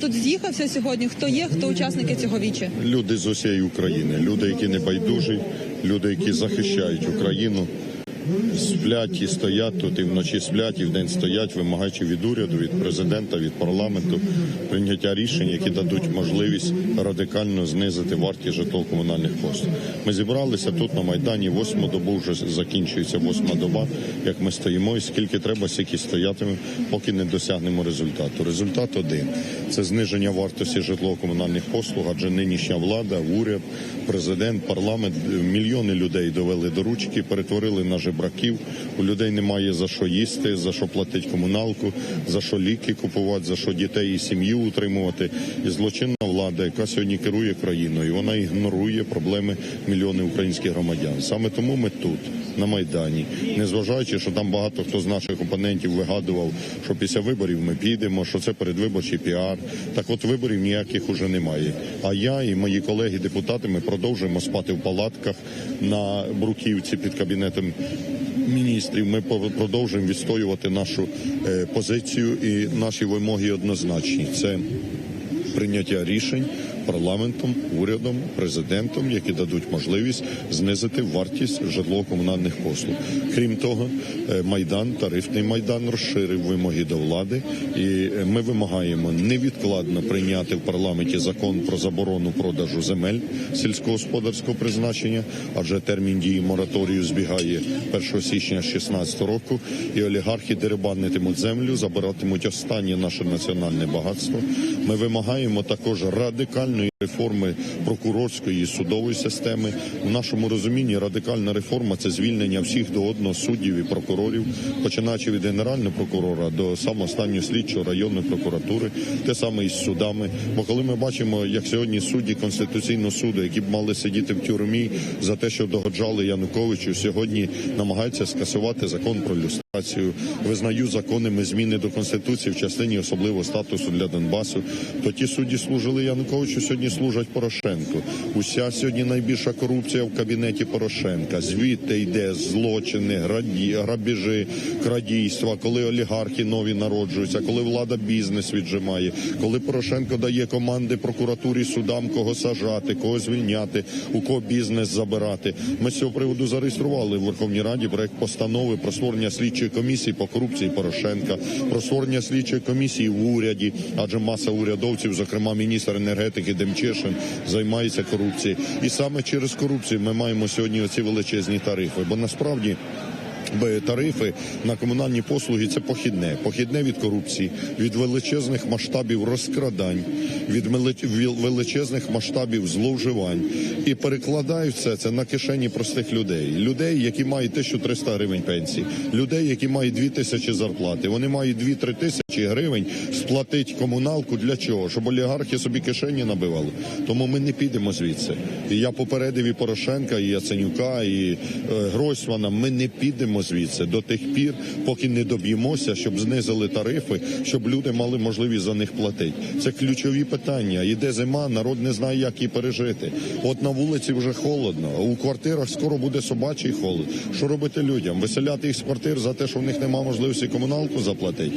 тут з'їхався сьогодні, хто є, хто учасники цього віче? Люди з усієї України, люди, які не байдужі, люди, які захищають Україну, сплять і стоять тут, і вночі сплять, і вдень стоять, вимагаючи від уряду, від президента, від парламенту прийняття рішень, які дадуть можливість радикально знизити вартість житлово-комунальних послуг. Ми зібралися тут на майдані. Восьму добу вже закінчується восьма доба. Як ми стоїмо, і скільки треба, стільки стоятиме, поки не досягнемо результату. Результат один це зниження вартості житлово-комунальних послуг, адже нинішня влада, уряд, президент, парламент, мільйони людей довели до ручки, перетворили на жебраків. У людей немає за що їсти, за що платити комуналку, за що ліки купувати, за що дітей і сім'ю утримувати. І злочинна влада, яка сьогодні керує країною, вона ігнорує проблеми мільйонів українських громадян. Саме тому ми тут, на майдані, незважаючи, що там багато хто з наших опонентів вигадував, що після виборів ми підемо, що це передвиборчий піар. Так от виборів ніяких уже немає. А я і мої колеги-депутати ми продовжуємо спати в палатках на бруківці під кабінетом міністрів. Ми продовжуємо відстоювати нашу е, позицію і наші вимоги однозначні. Це прийняття рішень парламентом, урядом, президентом, які дадуть можливість знизити вартість житлово-комунальних послуг. Крім того, е, майдан, тарифний майдан розширив вимоги до влади, і е, ми вимагаємо невідкладно прийняти в парламенті закон про заборону продажу земель сільськогосподарського призначення, адже термін дії мораторію збігає 1 січня 2016 року, і олігархи дерибанитимуть землю, забиратимуть останнє наше національне багатство. Ми вимагаємо також радикальної реформи прокурорської і судової системи. В нашому розумінні радикальна реформа це звільнення всіх до одного суддів і прокурорів, починаючи від генерального прокурора до самого слідчого районної прокуратури, те саме і з судами. Бо коли ми бачимо, як сьогодні судді конституційного суду, які б мали сидіти в тюрмі за те, що догоджали Януковичу, сьогодні намагаються скасувати закон про люстрацію, визнають законними зміни до конституції в частині особливого статусу для Донбасу. То ті судді служили Януковичу, сьогодні служать Порошенку. Уся сьогодні найбільша корупція в кабінеті Порошенка. Звідти йде злочини, граді, грабіжі, крадійства, коли олігархи нові народжуються, коли влада бізнес віджимає, коли Порошенко дає команди прокуратурі, судам, кого сажати, кого звільняти, у кого бізнес забирати. Ми з цього приводу зареєстрували в Верховній Раді проект постанови про створення слідчої комісії по корупції Порошенка, про створення слідчої комісії в уряді, адже маса урядовців, зокрема міністр енергетики Демчешин, займається корупцією. І саме через корупцію ми маємо сьогодні оці величезні тарифи. Бо насправді. Тарифи на комунальні послуги це похідне, похідне від корупції, від величезних масштабів розкрадань, від величезних масштабів зловживань. І перекладають все це на кишені простих людей, людей, які мають 1300 гривень пенсії, людей, які мають 2 тисячі зарплати. Вони мають 2-3 тисячі гривень сплатити комуналку для чого? Щоб олігархи собі кишені набивали. Тому ми не підемо звідси. І я попередив і Порошенка, і Яценюка, і е, Гройсмана. Ми не підемо звідси до тих пір, поки не доб'ємося, щоб знизили тарифи, щоб люди мали можливість за них платити. Це ключові питання. Іде зима, народ не знає, як її пережити. От на вулиці вже холодно, у квартирах скоро буде собачий холод. Що робити людям? Виселяти їх з квартир за те, що в них немає можливості комуналку заплатити,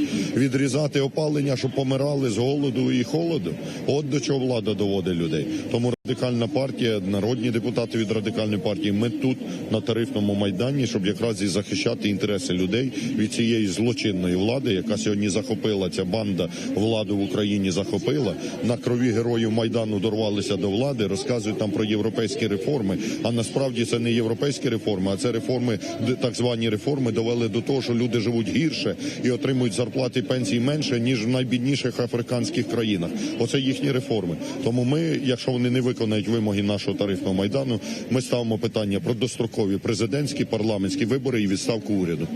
відрізати опалення, щоб помирали з голоду і холоду. От до чого влада доводить людей. Тому радикальна партія, народні депутати від радикальної партії. Ми тут на тарифному майдані, щоб якраз і захищати інтереси людей від цієї злочинної влади, яка сьогодні захопила ця банда владу в Україні. Захопила на крові героїв майдану дорвалися до влади, розказують там про європейські реформи. А насправді це не європейські реформи, а це реформи, так звані реформи довели до того, що люди живуть гірше і отримують зарплати і пенсії менше ніж в найбідніших африканських країнах. Оце їхні реформи. Тому ми, якщо вони не виконають вимоги нашого тарифного майдану, ми ставимо питання про дострокові президентські парламентські вибори і відставку уряду.